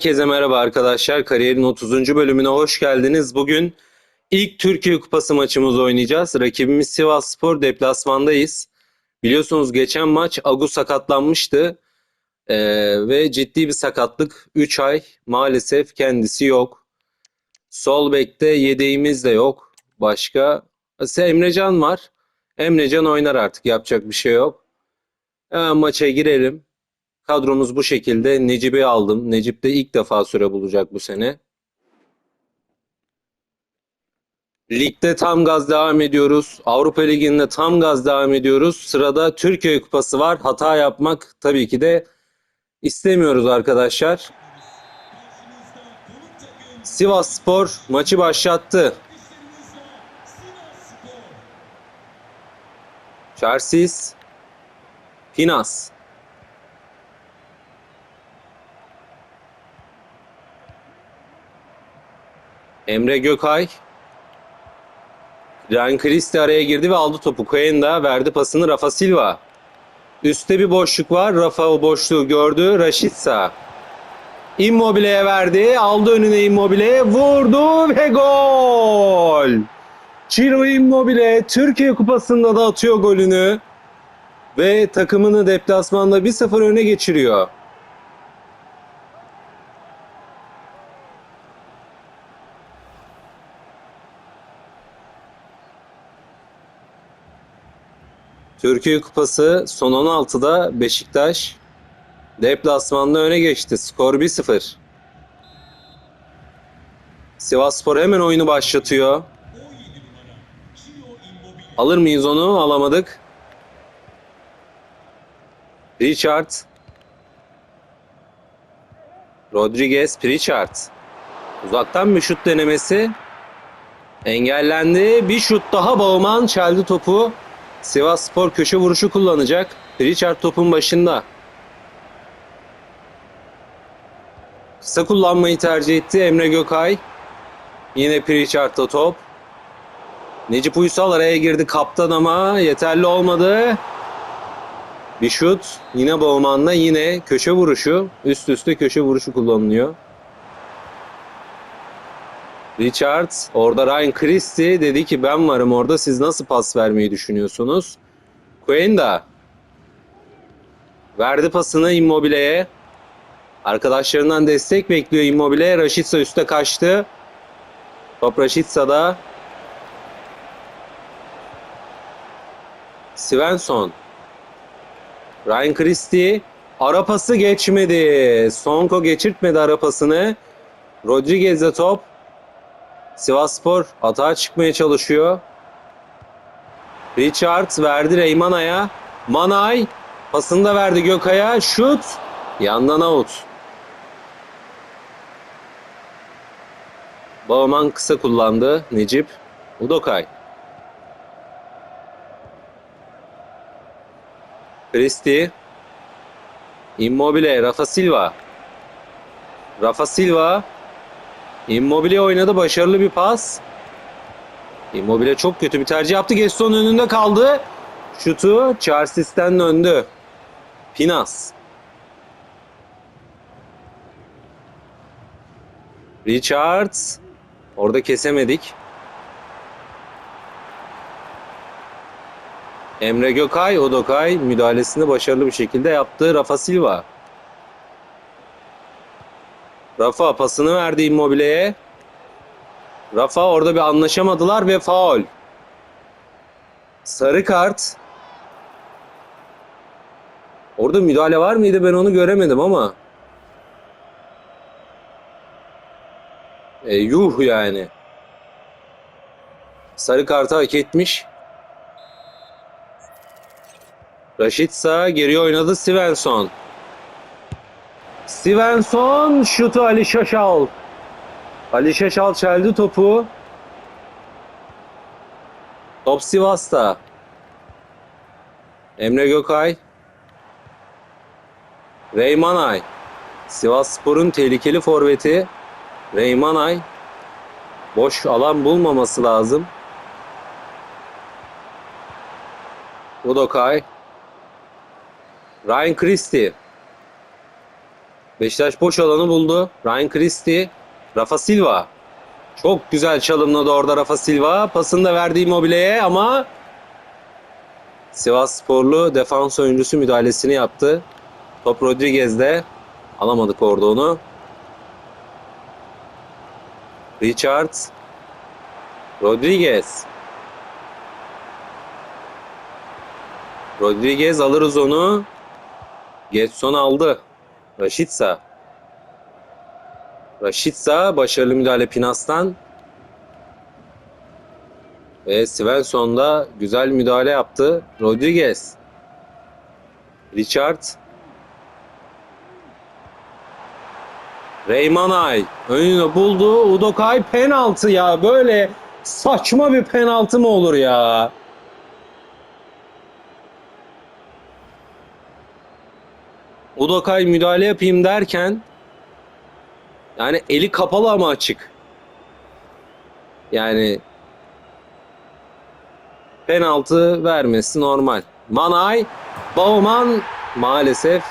Herkese merhaba arkadaşlar. Kariyerin 30. bölümüne hoş geldiniz. Bugün ilk Türkiye Kupası maçımızı oynayacağız. Rakibimiz Sivasspor deplasmandayız. Biliyorsunuz geçen maç Agu sakatlanmıştı. Ee, ve ciddi bir sakatlık. 3 ay maalesef kendisi yok. Sol bekte yedeğimiz de yok. Başka ise Emrecan var. Emrecan oynar artık yapacak bir şey yok. Hemen maça girelim. Kadromuz bu şekilde. Necip'i aldım. Necip de ilk defa süre bulacak bu sene. Ligde tam gaz devam ediyoruz. Avrupa Ligi'nde tam gaz devam ediyoruz. Sırada Türkiye Kupası var. Hata yapmak tabii ki de istemiyoruz arkadaşlar. Sivas Spor maçı başlattı. Çarsiz. Pinas. Emre Gökay. Ryan Christie araya girdi ve aldı topu. Cohen verdi pasını Rafa Silva. Üste bir boşluk var. Rafa o boşluğu gördü. Raşitsa. Immobile'ye verdi. Aldı önüne Immobile. Vurdu ve gol. Ciro Immobile Türkiye Kupası'nda da atıyor golünü. Ve takımını deplasmanda 1-0 öne geçiriyor. Türkiye Kupası son 16'da Beşiktaş deplasmanda öne geçti. Skor 1-0. Sivasspor hemen oyunu başlatıyor. Alır mıyız onu? Alamadık. Richard. Rodriguez, Pritchard. Uzaktan bir şut denemesi. Engellendi. Bir şut daha Bauman çeldi topu. Sivas Spor köşe vuruşu kullanacak. Richard topun başında. Kısa kullanmayı tercih etti Emre Gökay. Yine Pritchard'da top. Necip Uysal araya girdi kaptan ama yeterli olmadı. Bir şut. Yine Bowman'la yine köşe vuruşu. Üst üste köşe vuruşu kullanılıyor. Richard orada Ryan Christie dedi ki ben varım orada siz nasıl pas vermeyi düşünüyorsunuz? Quenda verdi pasını Immobile'ye. Arkadaşlarından destek bekliyor Immobile. Rashica üste kaçtı. Top Rashica'da. Svensson. Ryan Christie. Ara pası geçmedi. Sonko geçirtmedi ara pasını. Rodriguez'e top. Sivasspor atağa çıkmaya çalışıyor. Richard verdi Reymana'ya. Manay pasını da verdi Gökay'a. Şut. Yandan out. Bauman kısa kullandı. Necip. Udokay. Christie. Immobile. Rafa Silva. Rafa Silva. Immobile oynadı. Başarılı bir pas. Immobile çok kötü bir tercih yaptı. Geston önünde kaldı. Şutu Charsis'ten döndü. Pinas. Richards. Orada kesemedik. Emre Gökay, Odokay müdahalesini başarılı bir şekilde yaptı. Rafa Silva. Rafa pasını verdi Immobile'ye. Rafa orada bir anlaşamadılar ve faul. Sarı kart. Orada müdahale var mıydı ben onu göremedim ama. E, yuh yani. Sarı kartı hak etmiş. Raşitsa geri oynadı Svensson. Svensson şutu Ali Şaşal. Ali Şaşal çeldi topu. Top Sivas'ta. Emre Gökay. Reymanay. Sivasspor'un tehlikeli forveti. Reymanay. Boş alan bulmaması lazım. Udokay. Ryan Christie. Beşiktaş boş alanı buldu. Ryan Christie, Rafa Silva. Çok güzel çalımladı orada Rafa Silva. Pasını da verdi Immobile'ye ama Sivas Sporlu defans oyuncusu müdahalesini yaptı. Top Rodriguez'de. Alamadık orada onu. Richards. Rodriguez. Rodriguez alırız onu. Getson aldı. Raşitsa. Raşitsa başarılı müdahale Pinas'tan. Ve Svensson da güzel müdahale yaptı. Rodriguez. Richard. Reymanay önünü buldu. Udokay penaltı ya. Böyle saçma bir penaltı mı olur ya? Udokay müdahale yapayım derken yani eli kapalı ama açık. Yani penaltı vermesi normal. Manay, Bauman maalesef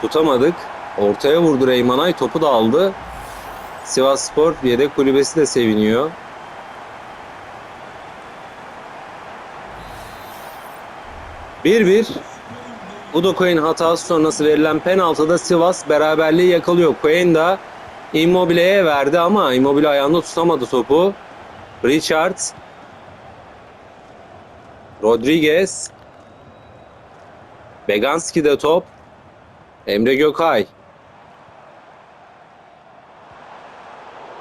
tutamadık. Ortaya vurdu Reymanay topu da aldı. Sivas Spor yedek kulübesi de seviniyor. Bir bir. Udokoy'un hatası sonrası verilen penaltıda Sivas beraberliği yakalıyor. Koyen da Immobile'ye verdi ama Immobile ayağında tutamadı topu. Richard Rodriguez Beganski de top. Emre Gökay.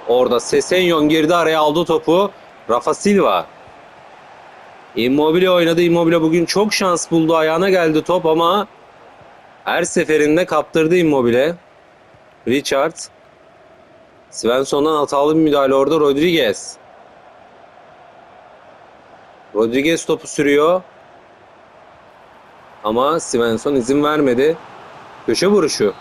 Orada Sesenyon girdi araya aldı topu. Rafa Silva. Immobile oynadı. Immobile bugün çok şans buldu. Ayağına geldi top ama her seferinde kaptırdı Immobile. Richard. Svensson'dan hatalı bir müdahale orada Rodriguez. Rodriguez topu sürüyor. Ama Svensson izin vermedi. Köşe vuruşu.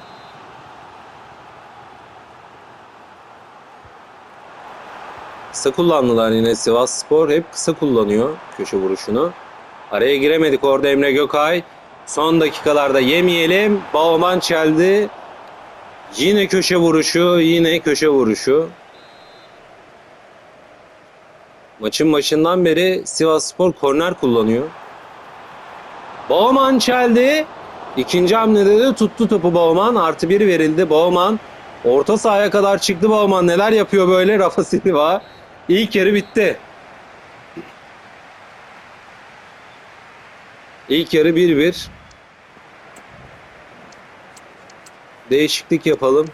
Kısa kullandılar yine Sivas Spor. Hep kısa kullanıyor köşe vuruşunu. Araya giremedik orada Emre Gökay. Son dakikalarda yemeyelim. Bauman çeldi. Yine köşe vuruşu, yine köşe vuruşu. Maçın başından beri Sivas Spor korner kullanıyor. Bauman çeldi. İkinci hamlede de tuttu topu Bauman. Artı bir verildi. Bauman orta sahaya kadar çıktı Bauman. Neler yapıyor böyle Rafa Silva. İlk yarı bitti. İlk yarı 1-1. Değişiklik yapalım.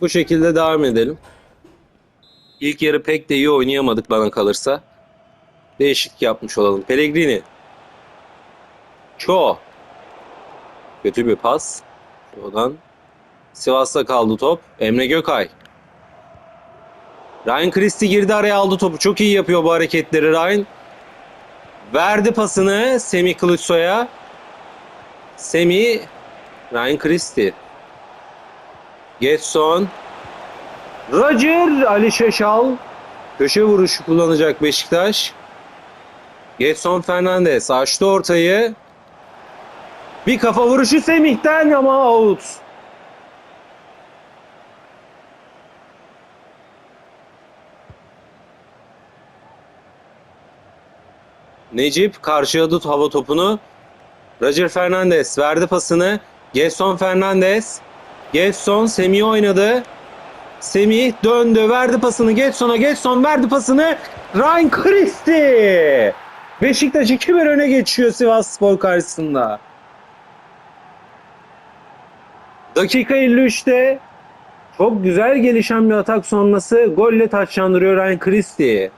Bu şekilde devam edelim. İlk yarı pek de iyi oynayamadık bana kalırsa. Değişiklik yapmış olalım. Pellegrini. Cho. Kötü bir pas. Ço'dan. Sivas'ta kaldı top. Emre Gökay. Ryan Christie girdi araya aldı topu. Çok iyi yapıyor bu hareketleri Ryan. Verdi pasını Semih Kılıçsoy'a. Semih Ryan Christie. Getson. Roger Ali Şeşal. Köşe vuruşu kullanacak Beşiktaş. Getson Fernandez açtı ortayı. Bir kafa vuruşu Semih'ten ama out. Necip karşıladı hava topunu. Roger Fernandez verdi pasını. Getson Fernandez. Getson Semih oynadı. Semih döndü verdi pasını Getson'a. Getson verdi pasını. Ryan Christie. Beşiktaş 2-1 öne geçiyor Sivas Spor karşısında. Dakika 53'te çok güzel gelişen bir atak sonrası golle taçlandırıyor Ryan Christie.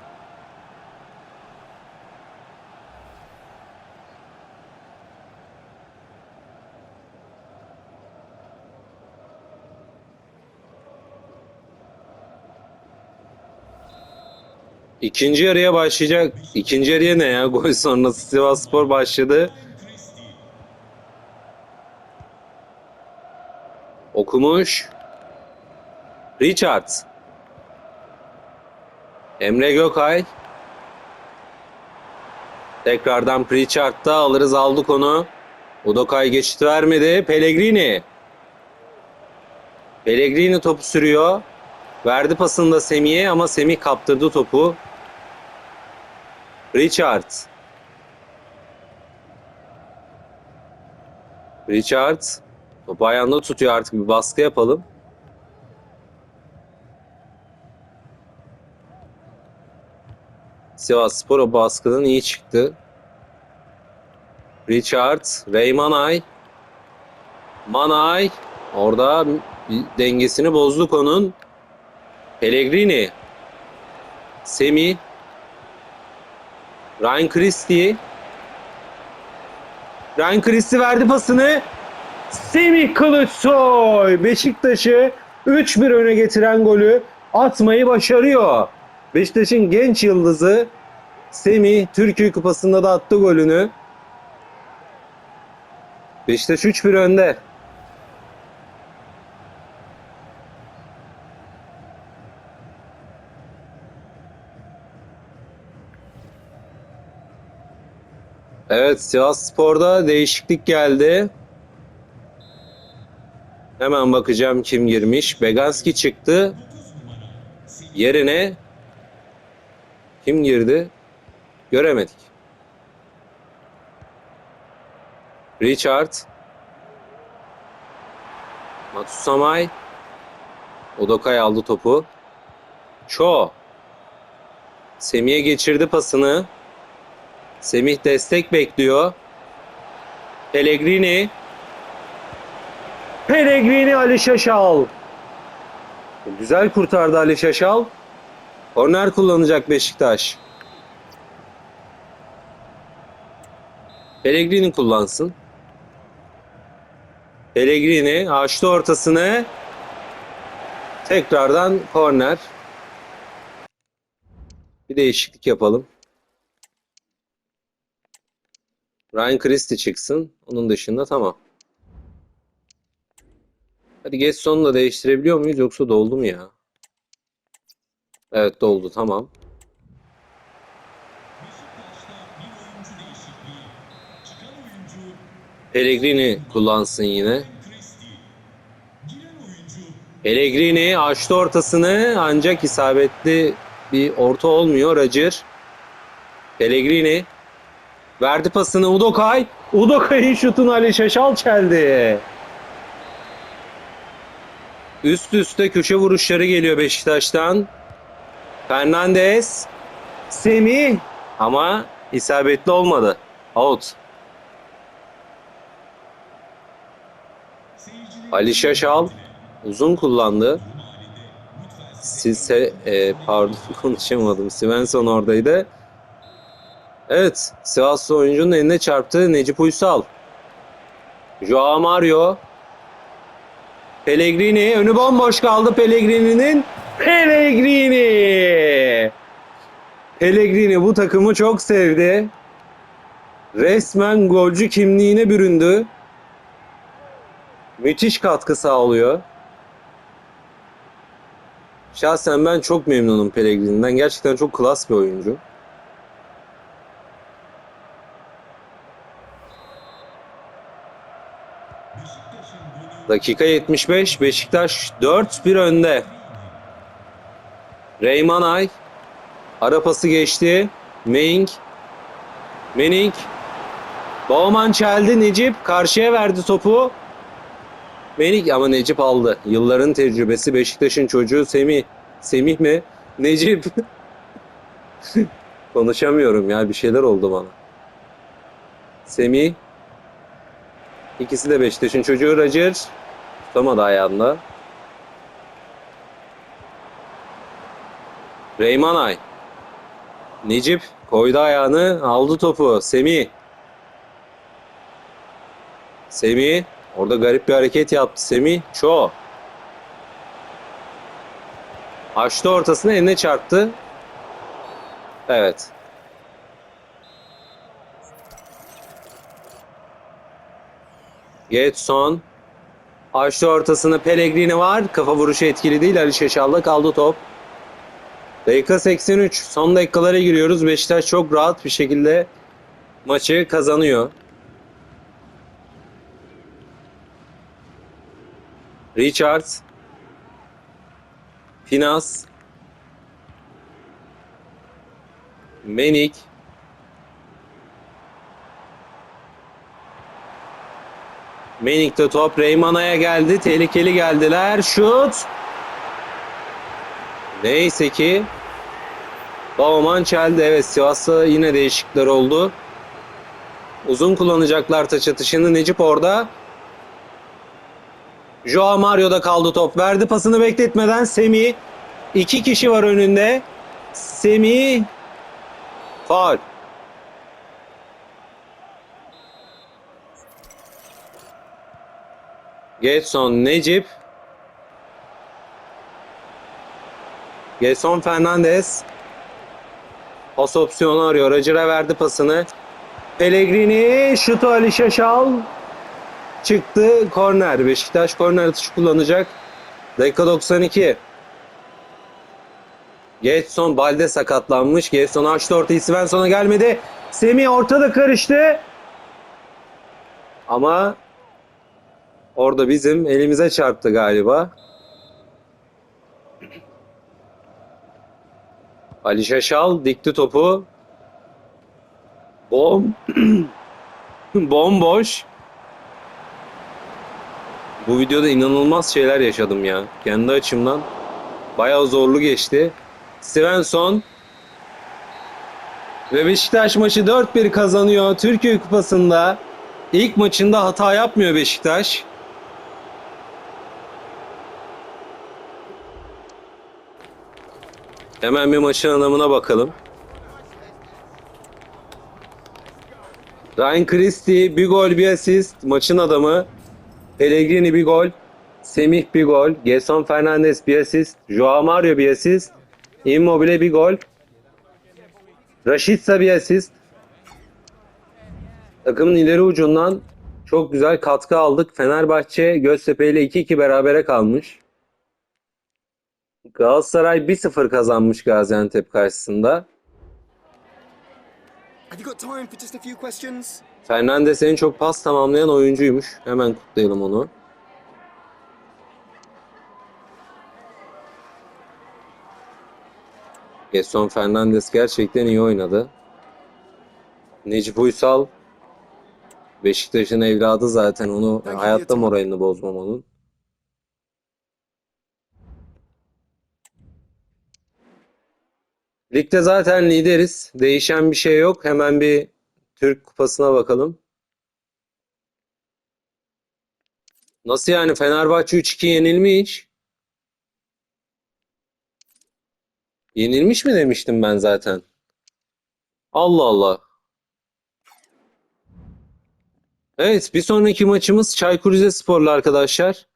İkinci yarıya başlayacak. İkinci yarıya ne ya? Gol sonrası Sivasspor başladı. Okumuş. Richards. Emre Gökay. Tekrardan Pritchard'da alırız aldık onu. Udokay geçit vermedi. Pellegrini. Pellegrini topu sürüyor. Verdi pasını da Semih'e ama Semih kaptırdı topu. Richard. Richard. Topu ayağında tutuyor artık bir baskı yapalım. Sivas Spor o baskının iyi çıktı. Richard, Ray Manay. Manay. Orada dengesini bozduk onun. Pellegrini. Semi. Ryan Christie. Ryan Christie verdi pasını. Semih Kılıçsoy Beşiktaş'ı 3-1 öne getiren golü atmayı başarıyor. Beşiktaş'ın genç yıldızı Semih Türkiye Kupası'nda da attı golünü. Beşiktaş 3-1 önde. Evet Sivas Spor'da değişiklik geldi. Hemen bakacağım kim girmiş. Beganski çıktı. Yerine kim girdi? Göremedik. Richard. Matsusamay. Odokay aldı topu. Cho. Semih'e geçirdi pasını. Semih destek bekliyor. Pellegrini. Pellegrini Ali Şaşal. Güzel kurtardı Ali Şaşal. Korner kullanacak Beşiktaş. Pellegrini kullansın. Pellegrini açtı ortasını. Tekrardan korner. Bir değişiklik yapalım. Ryan Christie çıksın. Onun dışında tamam. Hadi geç sonunu da değiştirebiliyor muyuz yoksa doldu mu ya? Evet doldu tamam. Pellegrini kullansın yine. Pellegrini açtı ortasını ancak isabetli bir orta olmuyor Roger. Pellegrini verdi pasını Udokay. Udokay'ın şutunu Ali Şaşal çeldi. Üst üste köşe vuruşları geliyor Beşiktaş'tan. Fernandez. Semih. Ama isabetli olmadı. Out. Ali Şaşal uzun kullandı. Sise, e, pardon konuşamadım. Svensson oradaydı. Evet, Sivaslı oyuncunun eline çarptı Necip Uysal. Joao Mario. Pellegrini önü bomboş kaldı Pellegrini'nin. Pellegrini. Pellegrini bu takımı çok sevdi. Resmen golcü kimliğine büründü. Müthiş katkı sağlıyor. Şahsen ben çok memnunum Pellegrini'den. Gerçekten çok klas bir oyuncu. Dakika 75. Beşiktaş 4-1 önde. Reymanay. Ara pası geçti. Meink. Menik. Bauman çeldi. Necip karşıya verdi topu. Menik ama Necip aldı. Yılların tecrübesi Beşiktaş'ın çocuğu Semih. Semih mi? Necip. Konuşamıyorum ya bir şeyler oldu bana. Semih. İkisi de Beşiktaş'ın çocuğu Roger. Tutamadı ayağında. Reymanay. Necip koydu ayağını aldı topu. Semih. Semih. Orada garip bir hareket yaptı. Semih. Ço. Açtı ortasına eline çarptı. Evet. Getson. Açtı ortasını Pellegrini var. Kafa vuruşu etkili değil. Ali Şaşal'da kaldı top. Dakika 83. Son dakikalara giriyoruz. Beşiktaş çok rahat bir şekilde maçı kazanıyor. Richards. Finas. Menik. Menik'te top Reymana'ya geldi. Tehlikeli geldiler. Şut. Neyse ki Bauman çeldi. Evet Sivas'ta yine değişiklikler oldu. Uzun kullanacaklar taç atışını. Necip orada. Joao Mario'da kaldı top. Verdi pasını bekletmeden Semih. İki kişi var önünde. Semih. Faul. Getson Necip. Getson Fernandez. Pas opsiyonu arıyor. Roger'a verdi pasını. Pellegrini. Şutu Ali Şaşal. Çıktı. Korner. Beşiktaş korner atışı kullanacak. Dakika 92. Getson Balde sakatlanmış. Getson açtı ortayı. Svensson'a gelmedi. Semih ortada karıştı. Ama orada bizim elimize çarptı galiba. Ali Şaşal dikti topu. Bom. Bomboş. Bu videoda inanılmaz şeyler yaşadım ya. Kendi açımdan. Bayağı zorlu geçti. Svensson. Ve Beşiktaş maçı 4-1 kazanıyor. Türkiye Kupası'nda ilk maçında hata yapmıyor Beşiktaş. Hemen bir maçın anlamına bakalım. Ryan Christie bir gol bir asist. Maçın adamı. Pellegrini bir gol. Semih bir gol. Gerson Fernandez bir asist. Joao Mario bir asist. Immobile bir gol. Rashica bir asist. Takımın ileri ucundan çok güzel katkı aldık. Fenerbahçe Göztepe ile 2-2 berabere kalmış. Galatasaray 1-0 kazanmış Gaziantep karşısında. Have you got time for just a few questions? Fernandes en çok pas tamamlayan oyuncuymuş. Hemen kutlayalım onu. Gerson Fernandes gerçekten iyi oynadı. Necip Uysal Beşiktaş'ın evladı zaten onu hayatta moralini bozmam Ligde zaten lideriz. Değişen bir şey yok. Hemen bir Türk Kupası'na bakalım. Nasıl yani Fenerbahçe 3-2 yenilmiş? Yenilmiş mi demiştim ben zaten? Allah Allah. Evet, bir sonraki maçımız Çaykur Rizespor'la arkadaşlar.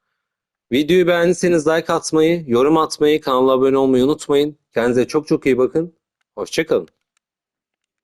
Videoyu beğendiyseniz like atmayı, yorum atmayı, kanala abone olmayı unutmayın. Kendinize çok çok iyi bakın. Hoşçakalın.